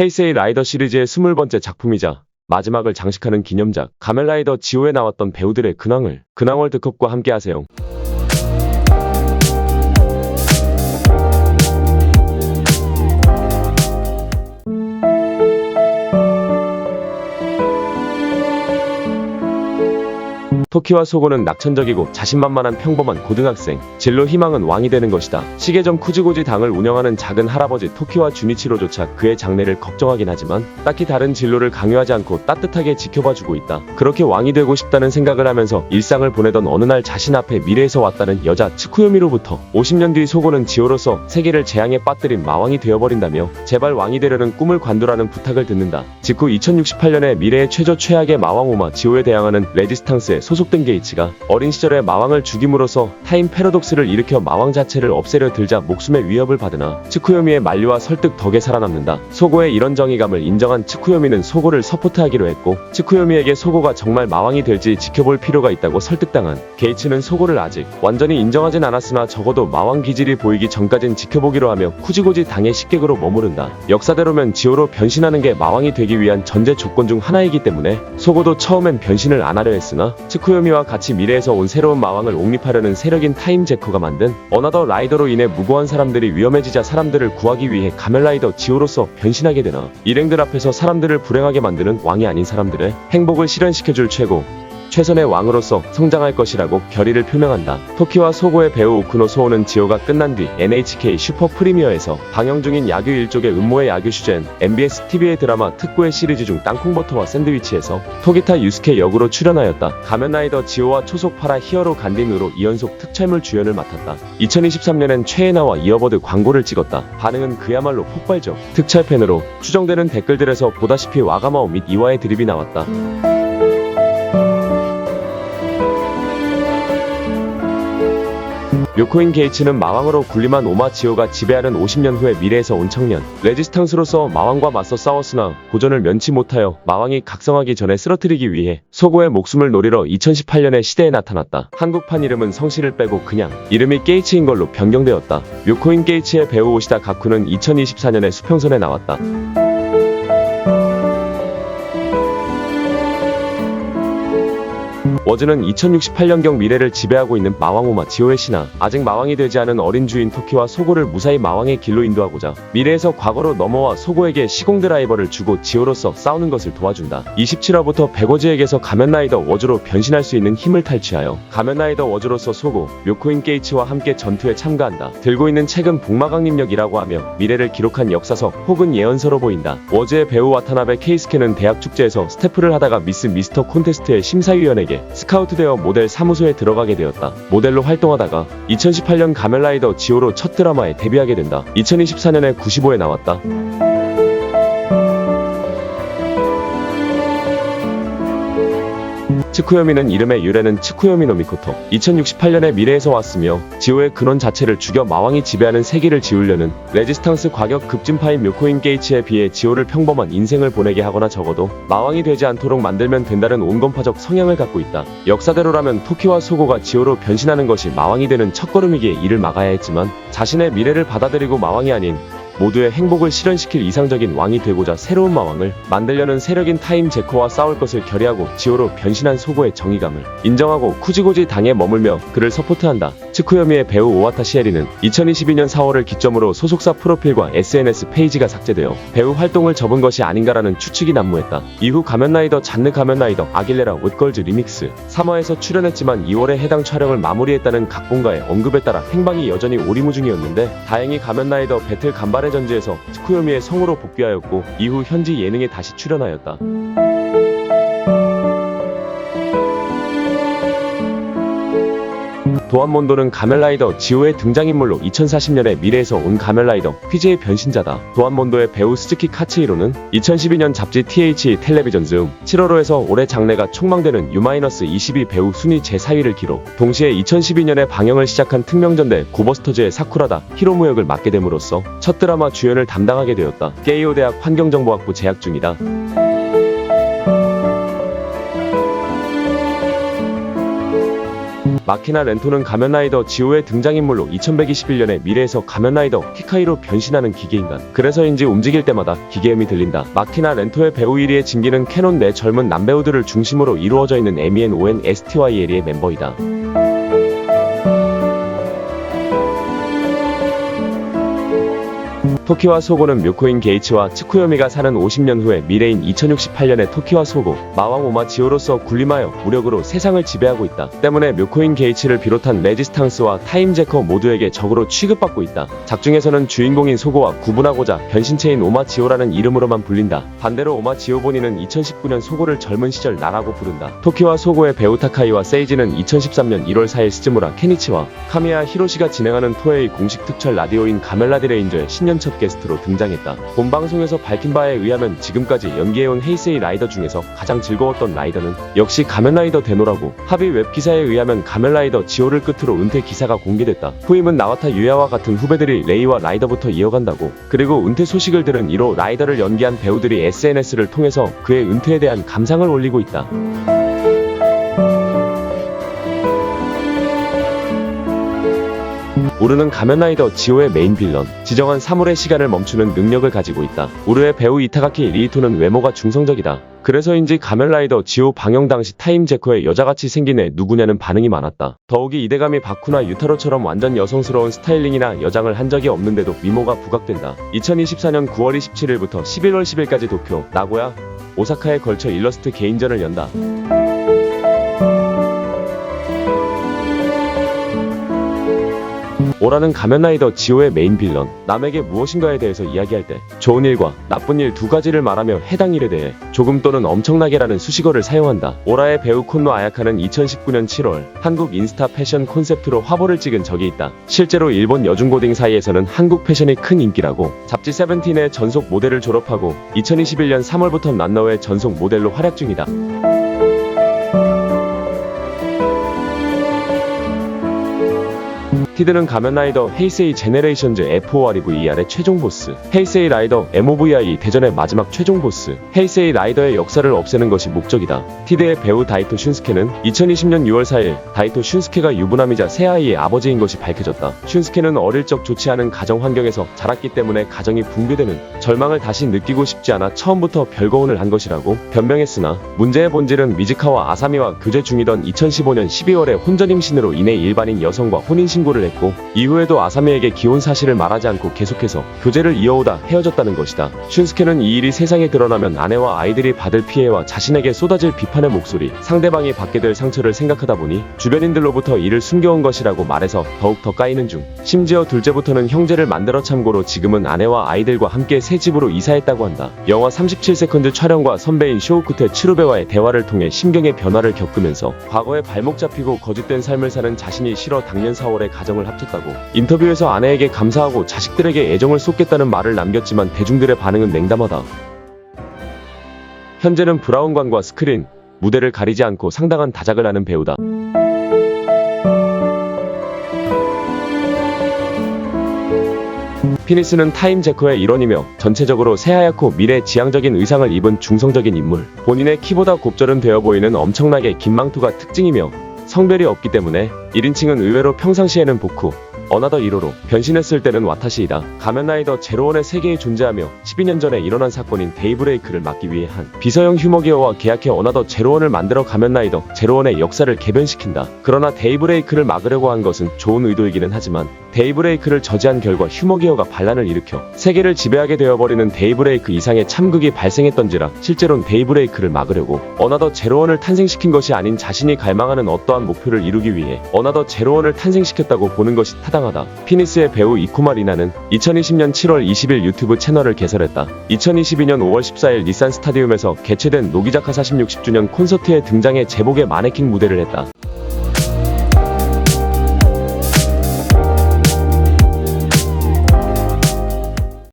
헤이세이 라이더 시리즈의 20번째 작품이자 마지막을 장식하는 기념작 가멜라이더 지오에 나왔던 배우들의 근황을 근황 월드컵과 함께 하세요. 토키와 소고는 낙천적이고 자신만만한 평범한 고등학생. 진로 희망은 왕이 되는 것이다. 시계점 쿠지고지 당을 운영하는 작은 할아버지 토키와 주니치로조차 그의 장래를 걱정하긴 하지만 딱히 다른 진로를 강요하지 않고 따뜻하게 지켜봐주고 있다. 그렇게 왕이 되고 싶다는 생각을 하면서 일상을 보내던 어느 날 자신 앞에 미래에서 왔다는 여자 츠쿠요미로부터 50년 뒤 소고는 지오로서 세계를 재앙에 빠뜨린 마왕이 되어버린다며 제발 왕이 되려는 꿈을 관두라는 부탁을 듣는다. 직후 2068년에 미래의 최저 최악의 마왕 오마 지오에 대항하는 레지스탕스에 소속 된 게이츠가 어린 시절에 마왕을 죽임으로써 타임 패러독스를 일으켜 마왕 자체를 없애려 들자 목숨의 위협을 받으나 츠쿠요미의 만류와 설득 덕에 살아남는다. 소고의 이런 정의감을 인정한 츠쿠요미는 소고를 서포트하기로 했고 츠쿠요미에게 소고가 정말 마왕이 될지 지켜볼 필요가 있다고 설득당한 게이츠는 소고를 아직 완전히 인정하진 않았으나 적어도 마왕 기질이 보이기 전까진 지켜보기로 하며 쿠지고지 당의 식객으로 머무른다. 역사대로면 지오로 변신하는 게 마왕이 되기 위한 전제 조건 중 하나이기 때문에 소고도 처음엔 변신을 안 하려 했으나 츠쿠 요미와 같이 미래에서 온 새로운 마왕을 옹립하려는 세력인 타임 제커가 만든 어나더 라이더로 인해 무고한 사람들이 위험해지자 사람들을 구하기 위해 가멜라이더 지오로서 변신하게 되나 일행들 앞에서 사람들을 불행하게 만드는 왕이 아닌 사람들의 행복을 실현시켜줄 최고 최선의 왕으로서 성장할 것이라고 결의를 표명한다. 토키와 소고의 배우 오쿠노 소호는 지오가 끝난 뒤 NHK 슈퍼 프리미어에서 방영 중인 야규 일족의 음모의 야규 주제엔 MBS TV의 드라마 특구의 시리즈 중 땅콩버터와 샌드위치에서 토기타 유스케 역으로 출연하였다. 가면라이더 지오와 초속 파라 히어로 간딘으로 2연속 특촬물 주연을 맡았다. 2023년엔 최애나와 이어버드 광고를 찍었다. 반응은 그야말로 폭발적. 특촬 팬으로 추정되는 댓글들에서 보다시피 와가마오 및 이와의 드립이 나왔다. 묘코인 게이츠는 마왕으로 군림한 오마지오가 지배하는 50년 후의 미래에서 온 청년 레지스탕스로서 마왕과 맞서 싸웠으나 고전을 면치 못하여 마왕이 각성하기 전에 쓰러뜨리기 위해 소고의 목숨을 노리러 2018년에 시대에 나타났다. 한국판 이름은 성씨를 빼고 그냥 이름이 게이츠인 걸로 변경되었다. 묘코인 게이츠의 배우 오시다 가쿠는 2024년에 수평선에 나왔다. 워즈는 2068년경 미래를 지배하고 있는 마왕오마 지오의 신하 아직 마왕이 되지 않은 어린 주인 토키와 소고를 무사히 마왕의 길로 인도하고자 미래에서 과거로 넘어와 소고에게 시공 드라이버를 주고 지오로서 싸우는 것을 도와준다. 27화부터 백워즈에게서 가면라이더 워즈로 변신할 수 있는 힘을 탈취하여 가면라이더 워즈로서 소고 묘코인 게이츠와 함께 전투에 참가한다. 들고 있는 책은 북마강림력이라고 하며 미래를 기록한 역사서 혹은 예언서로 보인다. 워즈의 배우 와타나베 케이스케는 대학 축제에서 스태프를 하다가 미스 미스터 콘테스트의 심사위원에게 스카우트되어 모델 사무소에 들어가게 되었다. 모델로 활동하다가 2018년 가멜라이더 지오로 첫 드라마에 데뷔하게 된다. 2024년에 95에 나왔다. 츠쿠요미는 이름의 유래는 츠쿠요미 노미코토 2068년에 미래에서 왔으며 지오의 근원 자체를 죽여 마왕이 지배하는 세계를 지우려는 레지스탕스 과격 급진파인 묘코인 게이츠에 비해 지오를 평범한 인생을 보내게 하거나 적어도 마왕이 되지 않도록 만들면 된다는 온건파적 성향을 갖고 있다. 역사대로라면 토키와 소고가 지오로 변신하는 것이 마왕이 되는 첫걸음이기에 이를 막아야 했지만 자신의 미래를 받아들이고 마왕이 아닌 모두의 행복을 실현시킬 이상적인 왕이 되고자 새로운 마왕을 만들려는 세력인 타임 제코와 싸울 것을 결의하고 지오로 변신한 소고의 정의감을 인정하고 쿠지고지 당에 머물며 그를 서포트한다. 츠쿠요미의 배우 오와타 시에리는 2022년 4월을 기점으로 소속사 프로필과 SNS 페이지가 삭제되어 배우 활동을 접은 것이 아닌가라는 추측이 난무했다. 이후 가면라이더 잔느 가면라이더 아길레라 옷걸즈 리믹스 3화에서 출연했지만 2월에 해당 촬영을 마무리했다는 각본가의 언급에 따라 행방이 여전히 오리무중이었는데 다행히 가면라이더 배틀 간발의 전지에서 츠쿠요미의 성우로 복귀하였고 이후 현지 예능에 다시 출연하였다. 도안몬도는 가멜라이더 지오의 등장인물로 2040년에 미래에서 온 가멜라이더 퀴즈의 변신자다. 도안몬도의 배우 스즈키 카츠히로는 2012년 잡지 TH 텔레비전 즈음 7월호에서 올해 장래가 촉망되는 U-22 배우 순위 제4위를 기록. 동시에 2012년에 방영을 시작한 특명전대 고버스터즈의 사쿠라다 히로무 역을 맡게 됨으로써 첫 드라마 주연을 담당하게 되었다. 게이오 대학 환경정보학부 재학 중이다. 마키나 렌토는 가면라이더 지오의 등장인물로 2121년에 미래에서 가면라이더 키카이로 변신하는 기계인간. 그래서인지 움직일 때마다 기계음이 들린다. 마키나 렌토의 배우 1위의 진기는 캐논 내 젊은 남배우들을 중심으로 이루어져 있는 E MEN-ON STYL의 멤버이다. 토키와 소고는 묘코인 게이츠와 츠쿠요미가 사는 50년 후의 미래인 2068년의 토키와 소고, 마왕 오마지오로서 군림하여 무력으로 세상을 지배하고 있다. 때문에 묘코인 게이츠를 비롯한 레지스탕스와 타임제커 모두에게 적으로 취급받고 있다. 작중에서는 주인공인 소고와 구분하고자 변신체인 오마지오라는 이름으로만 불린다. 반대로 오마지오 본인은 2019년 소고를 젊은 시절 나라고 부른다. 토키와 소고의 배우 타카이와 세이지는 2013년 1월 4일 스즈무라 케니치와 카미야 히로시가 진행하는 토에이 공식 특촬 라디오인 가멜라디 레인저의 신년 첫 게스트로 등장했다. 본 방송에서 밝힌 바에 의하면 지금까지 연기해온 헤이세이 라이더 중에서 가장 즐거웠던 라이더는 역시 가면라이더 데노라고 합의 웹기사에 의하면 가면라이더 지오를 끝으로 은퇴 기사가 공개됐다. 후임은 나와타 유야와 같은 후배들이 레이와 라이더부터 이어간다고. 그리고 은퇴 소식을 들은 1호 라이더를 연기한 배우들이 SNS를 통해서 그의 은퇴에 대한 감상을 올리고 있다. 우르는 가면라이더 지오의 메인 빌런, 지정한 사물의 시간을 멈추는 능력을 가지고 있다. 우르의 배우 이타가키 리이토는 외모가 중성적이다. 그래서인지 가면라이더 지오 방영 당시 타임 제커의 여자같이 생긴 애 누구냐는 반응이 많았다. 더욱이 이대감이 바쿠나 유타로처럼 완전 여성스러운 스타일링이나 여장을 한 적이 없는데도 미모가 부각된다. 2024년 9월 27일부터 11월 10일까지 도쿄, 나고야, 오사카에 걸쳐 일러스트 개인전을 연다. 오라는 가면라이더 지오의 메인 빌런, 남에게 무엇인가에 대해서 이야기할 때 좋은 일과 나쁜 일 두 가지를 말하며 해당 일에 대해 조금 또는 엄청나게라는 수식어를 사용한다. 오라의 배우 콘노 아야카는 2019년 7월 한국 인스타 패션 콘셉트로 화보를 찍은 적이 있다. 실제로 일본 여중고딩 사이에서는 한국 패션이 큰 인기라고 잡지 세븐틴의 전속 모델을 졸업하고 2021년 3월부터 란너의 전속 모델로 활약 중이다. 티드는 가면라이더 헤이세이 제네레이션즈 F5REVER의 최종 보스, 헤이세이 라이더 MOVI 대전의 마지막 최종 보스, 헤이세이 라이더의 역사를 없애는 것이 목적이다. 티드의 배우 다이토 슌스케는 2020년 6월 4일 다이토 슌스케가 유부남이자 새 아이의 아버지인 것이 밝혀졌다. 슌스케는 어릴 적 좋지 않은 가정 환경에서 자랐기 때문에 가정이 붕괴되는 절망을 다시 느끼고 싶지 않아 처음부터 별거운을 한 것이라고 변명했으나 문제의 본질은 미즈카와 아사미와 교제 중이던 2015년 12월에 혼전 임신으로 인해 일반인 여성과 혼인 신고를 했고 이후에도 아사미에게 기혼 사실을 말하지 않고 계속해서 교제를 이어오다 헤어졌다는 것이다. 슌스케는 이 일이 세상에 드러나면 아내와 아이들이 받을 피해와 자신에게 쏟아질 비판의 목소리, 상대방이 받게 될 상처를 생각하다 보니 주변인들로부터 이를 숨겨온 것이라고 말해서 더욱 더 까이는 중. 심지어 둘째부터는 형제를 만들어 참고로 지금은 아내와 아이들과 함께 새 집으로 이사했다고 한다. 영화 37세컨드 촬영과 선배인 쇼우쿠테 츠루베와의 대화를 통해 심경의 변화를 겪으면서 과거에 발목 잡히고 거짓된 삶을 사는 자신이 싫어 작년 4월에 가정을 합쳤다고 인터뷰에서 아내에게 감사하고 자식들에게 애정을 쏟겠다는 말을 남겼지만 대중들의 반응은 냉담하다. 현재는 브라운관과 스크린, 무대를 가리지 않고 상당한 다작을 하는 배우다. 피니스는 타임 제커의 일원이며 전체적으로 새하얗고 미래 지향적인 의상을 입은 중성적인 인물. 본인의 키보다 곱절은 되어 보이는 엄청나게 긴 망토가 특징이며 성별이 없기 때문에 1인칭은 의외로 평상시에는 복후, 어나더 1호로 변신했을 때는 와타시이다. 가면라이더 제로원의 세계에 존재하며 12년 전에 일어난 사건인 데이브레이크를 막기 위해 한 비서형 휴머기어와 계약해 어나더 제로원을 만들어 가면라이더 제로원의 역사를 개변시킨다. 그러나 데이브레이크를 막으려고 한 것은 좋은 의도이기는 하지만 데이브레이크를 저지한 결과 휴머기어가 반란을 일으켜 세계를 지배하게 되어버리는 데이브레이크 이상의 참극이 발생했던지라 실제론 데이브레이크를 막으려고 어나더 제로원을 탄생시킨 것이 아닌 자신이 갈망하는 어떠한 목표를 이루기 위해 어나더 제로원을 탄생시켰다고 보는 것이 타당 하다. 피니스의 배우 이코마 리나는 2020년 7월 20일 유튜브 채널을 개설했다. 2022년 5월 14일 닛산 스타디움에서 개최된 노기자카 46 10주년 콘서트에 등장해 제복의 마네킹 무대를 했다.